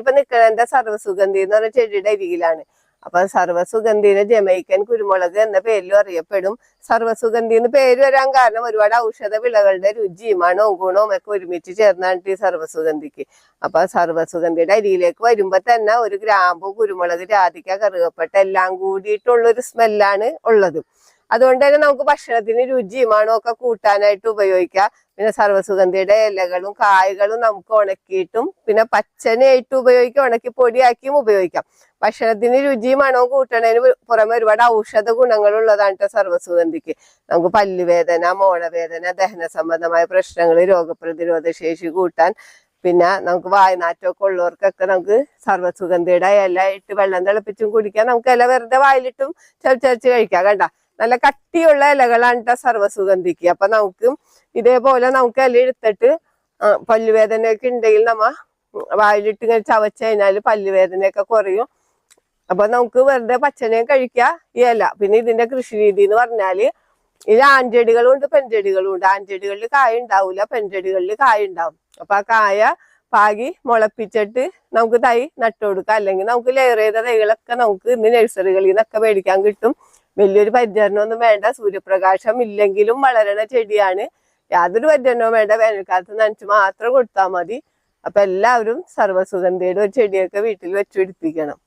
ഇപ്പൊ നിക്കണ സർവസുഗന്ധി എന്ന് പറഞ്ഞ ചെടിയുടെ അരികിലാണ്. അപ്പൊ സർവസുഗന്ധിനെ ജമൈക്കൻ കുരുമുളക് എന്ന പേരിലും അറിയപ്പെടും. സർവസുഗന്ധി എന്ന് പേര് വരാൻ കാരണം ഒരുപാട് ഔഷധ വിളകളുടെ രുചിയും മണവും ഗുണവും ഒക്കെ ഒരുമിച്ച് ചേർന്നാണ് ഈ സർവസുഗന്ധിക്ക്. അപ്പൊ സർവസുഗന്ധിയുടെ അരിയിലേക്ക് വരുമ്പോ തന്നെ ഒരു ഗ്രാമ്പു കുരുമുളക് രാധിക്ക കറുകപ്പെട്ട എല്ലാം കൂടിയിട്ടുള്ളൊരു സ്മെല്ലാണ് ഉള്ളത്. അതുകൊണ്ട് തന്നെ നമുക്ക് ഭക്ഷണത്തിന് രുചിയും ഒക്കെ കൂട്ടാനായിട്ട് ഉപയോഗിക്കാം. പിന്നെ സർവസുഗന്ധിയുടെ ഇലകളും കായകളും നമുക്ക് ഉണക്കിയിട്ടും പിന്നെ പച്ചനായിട്ട് ഉപയോഗിക്കാം ഉണക്കി പൊടിയാക്കിയും ഉപയോഗിക്കാം. ഭക്ഷണത്തിന് രുചിയും മണവും കൂട്ടണതിന് പുറമെ ഒരുപാട് ഔഷധ ഗുണങ്ങളുള്ളതാണ് കേട്ടോ സർവസുഗന്ധിക്ക്. നമുക്ക് പല്ലുവേദന മോണവേദന ദഹന സംബന്ധമായ പ്രശ്നങ്ങൾ രോഗപ്രതിരോധ ശേഷി കൂട്ടാൻ പിന്നെ നമുക്ക് വായനാറ്റമൊക്കെ ഉള്ളവർക്കൊക്കെ നമുക്ക് സർവസുഗന്ധിയുടെ ഇല ഇട്ട് വെള്ളം തിളപ്പിച്ചും കുടിക്കാം. നമുക്ക് ഇല വെറുതെ വായിലിട്ടും ചവച്ചരച്ച് കഴിക്കാം കണ്ട? നല്ല കട്ടിയുള്ള ഇലകളാണ് കേട്ടോ സർവസുഗന്ധിക്ക്. അപ്പൊ നമുക്ക് ഇതേപോലെ നമുക്ക് ഇല എടുത്തിട്ട് പല്ലുവേദനയൊക്കെ ഉണ്ടെങ്കിൽ നമ്മ വായിലിട്ട് ഇങ്ങനെ ചവച്ച് കഴിഞ്ഞാൽ പല്ലുവേദനയൊക്കെ കുറയും. അപ്പൊ നമുക്ക് വെറുതെ പച്ചനെയും കഴിക്കാം ഈ ഇല. പിന്നെ ഇതിന്റെ കൃഷി രീതി എന്ന് പറഞ്ഞാൽ ഇതിൽ ആൺചെടികളും ഉണ്ട് പെൺചെടികളും ഉണ്ട്. ആൺചെടികളിൽ കായ ഉണ്ടാവില്ല പെൺചെടികളിൽ കായ ഉണ്ടാവും. അപ്പൊ ആ കായ പാകി മുളപ്പിച്ചിട്ട് നമുക്ക് തൈ നട്ടുകൊടുക്കാം. അല്ലെങ്കിൽ നമുക്ക് ലെയർ ചെയ്ത തൈകളൊക്കെ നമുക്ക് ഇന്ന് നഴ്സറികളിൽ നിന്നൊക്കെ മേടിക്കാൻ കിട്ടും. വലിയൊരു പരിചരണമൊന്നും വേണ്ട. സൂര്യപ്രകാശം ഇല്ലെങ്കിലും വളരണ ചെടിയാണ്. യാതൊരു പരിചരണവും വേണ്ട. വേനൽക്കാലത്ത് നനച്ച് മാത്രം കൊടുത്താൽ മതി. അപ്പൊ എല്ലാവരും സർവസുഗന്ധിയുടെ ഒരു ചെടിയൊക്കെ വീട്ടിൽ വെച്ച് പിടിപ്പിക്കണം